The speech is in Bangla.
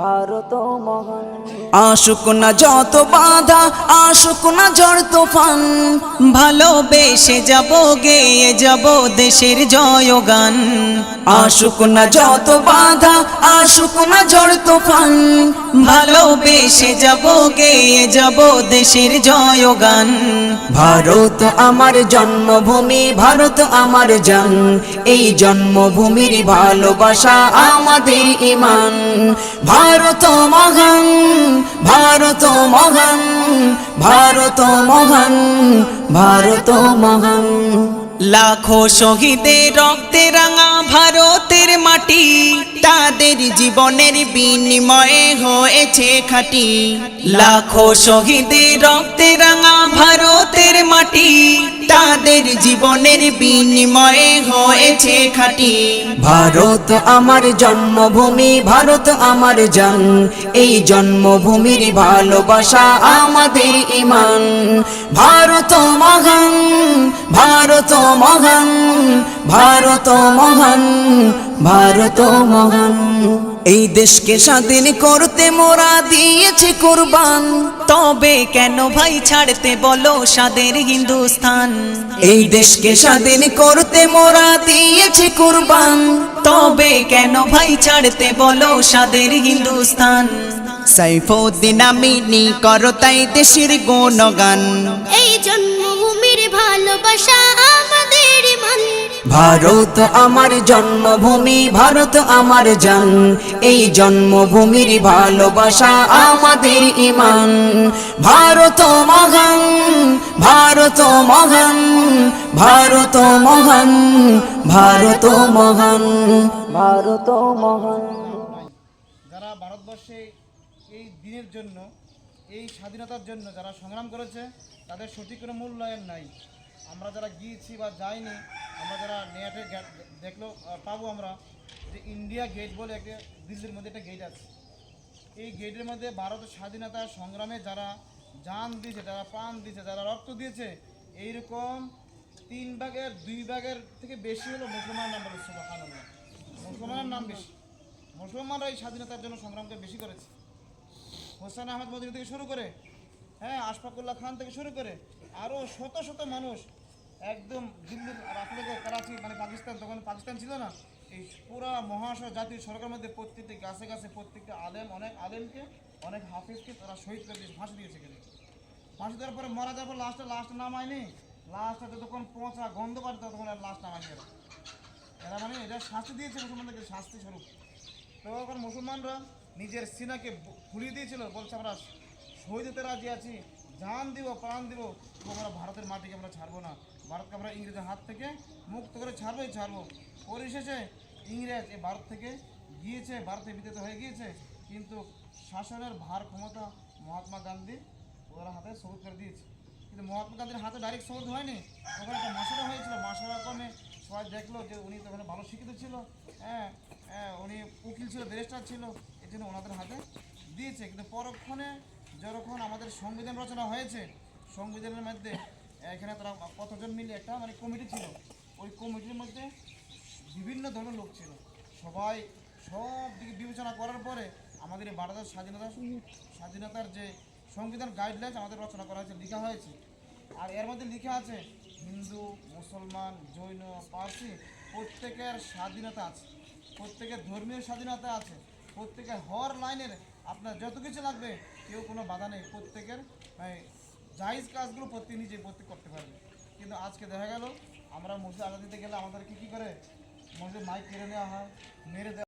ভারত মহান। আশুক না যত বাধা আশুক না ঝড় তুফান ভালোবেসে যাব গেয়ে যাব দেশের জয়গান। আশুক না যত বাধা আশুক না ঝড় তুফান ভালোবেসে যাব গেয়ে যাব দেশের জয়গান। ভারত আমার জন্মভূমি ভারত আমার জান। এই জন্মভূমির ভালোবাসা আমাদের ইমান। ভারত মহান ভারত মহান ভারত মহান ভারত মহান। লাখো শহীদের রক্তে রাঙা ভারতের মাটি, তাদের জীবনের বিনিময়ে হয়েছে খাটি। লাখো শহীদের রক্তে রাঙা ভারতের মাটি তাদের জীবনের বিনিময়ে হয়েছে খাটি। ভারত আমার জন্মভূমি, ভারত আমার জান। এই জন্মভূমির ভালোবাসা আমাদের ইমান। ভারত মহান ভারত মহান ভারত মহান ভারত মহান। এই দেশকে স্বাধীন করতে মোরা দিয়েছি কোরবান। তবে কেন ভাই ছাড়তে বলো সাদের হিন্দুস্তান এই দেশকে স্বাধীন করতে মোরা দিয়েছি কোরবান। তবে কেন ভাই ছাড়তে বলো সাদের হিন্দুস্তান সাইফুদ্দিন আমিনি করো তাই দেশের গুণগান। এই জন্মভূমির ভালোবাসা ভারত আমার জন্মভূমি, ভারত আমার জান। এই জন্মভূমির ভালোবাসা আমাদের ইমান। ভারত মহান ভারত মহান ভারত মহান ভারত মহান ভারত মহান। যারা ভারতবর্ষে এই দিনের জন্য, এই স্বাধীনতার জন্য যারা সংগ্রাম করেছে, তাদের সঠিক কোনো মূল্যায়ন নাই। আমরা যারা গিয়েছি বা যাইনি আমরা যারা নেটে দেখল আহ, পাবো আমরা যে ইন্ডিয়া গেট বলে একটা দিল্লির মধ্যে একটা গেট আছে। এই গেটের মধ্যে ভারতের স্বাধীনতা সংগ্রামে যারা জান দিয়েছে যারা প্রাণ দিয়েছে যারা রক্ত দিয়েছে এইরকম তিন ভাগের দুই ভাগের থেকে বেশি হলো মুসলমান নাম বলে মুসলমানের নাম বেশি। মুসলমানরা এই স্বাধীনতার জন্য সংগ্রামকে বেশি করেছে। হোসেন আহমদ মদিনী থেকে শুরু করে হ্যাঁ আশফাকুল্লাহ খান থেকে শুরু করে আরও শত শত মানুষ একদম দিল্লির আর যে করাচি মানে পাকিস্তান, তখন পাকিস্তান ছিল না, এই পুরা মহাশয় জাতীয় সরকারের মধ্যে প্রত্যেকটি গাছে গাছে প্রত্যেকটা আলেম, অনেক আলেমকে, অনেক হাফিজকে তারা শহীদ করে দিয়েছে, ফাঁসি দিয়েছে এখানে। ফাঁসি দেওয়ার পরে মারা যাওয়ার পর লাস্টে লাস্ট নামায়নি লাস্টে যতক্ষণ পচা গন্ধ করে ততক্ষণ আর লাস্ট নামায়নি এরা। এরা মানে এটা শাস্তি দিয়েছে মুসলমানদেরকে, শাস্তি স্বরূপ। তো এখন মুসলমানরা নিজের সিনাকে ফুলিয়ে দিয়েছিল, বলছে আমরা শহীদ হতে রাজি আছি, জান দিব, প্রাণ দিব আমরা ভারতের মাটিকে আমরা ছাড়বো না। ভারতকে আমরা ইংরেজের হাত থেকে মুক্ত করে ছাড়বোই ছাড়বো। পরিশেষে ইংরেজ এ ভারত থেকে গিয়েছে, ভারতে বিতেত হয়ে গিয়েছে, কিন্তু শাসনের ভার ক্ষমতা মহাত্মা গান্ধী ওরা হাতে সবুজ করে দিয়েছে। কিন্তু মহাত্মা গান্ধীর হাতে ডাইরেক্ট সবুজ হয়নি। ওখানে একটা মাসারা হয়েছিল। মাসারা কমে সবাই দেখল যে উনি তো ওখানে ভালো শিক্ষিত ছিল। হ্যাঁ হ্যাঁ উনি উকিল ছিল ব্যারিস্টার ছিল এই জন্য ওনাদের হাতে দিয়েছে। কিন্তু পরক্ষণে যখন আমাদের সংবিধান রচনা হয়েছে, সংবিধানের মধ্যে এখানে তারা কতজন মিলে একটা মানে কমিটি ছিল। ওই কমিটির মধ্যে বিভিন্ন ধরনের লোক ছিল। সবাই সব দিকে বিবেচনা করার পরে আমাদের এই ভারতের স্বাধীনতা স্বাধীনতার যে সংবিধান গাইডলাইন্স আমাদের রচনা করা হয়েছে, লেখা হয়েছে। আর এর মধ্যে লেখা আছে, হিন্দু, মুসলমান, জৈন, পার্সি, প্রত্যেকের স্বাধীনতা আছে। প্রত্যেকের ধর্মীয় স্বাধীনতা আছে। প্রত্যেকের হর লাইনের আপনার যত কিছু লাগবে, কেউ কোনো বাধা নেই। প্রত্যেকের জায়েজ কাজগুলো প্রত্যেক নিজে প্রত্যেক করতে পারবে। কিন্তু আজকে দেখা গেল, আমরা মসজিদ আজাদ দিতে গেলে আমাদেরকে কী করে? মসজিদ মাইক কেড়ে নেওয়া হয়, মেরে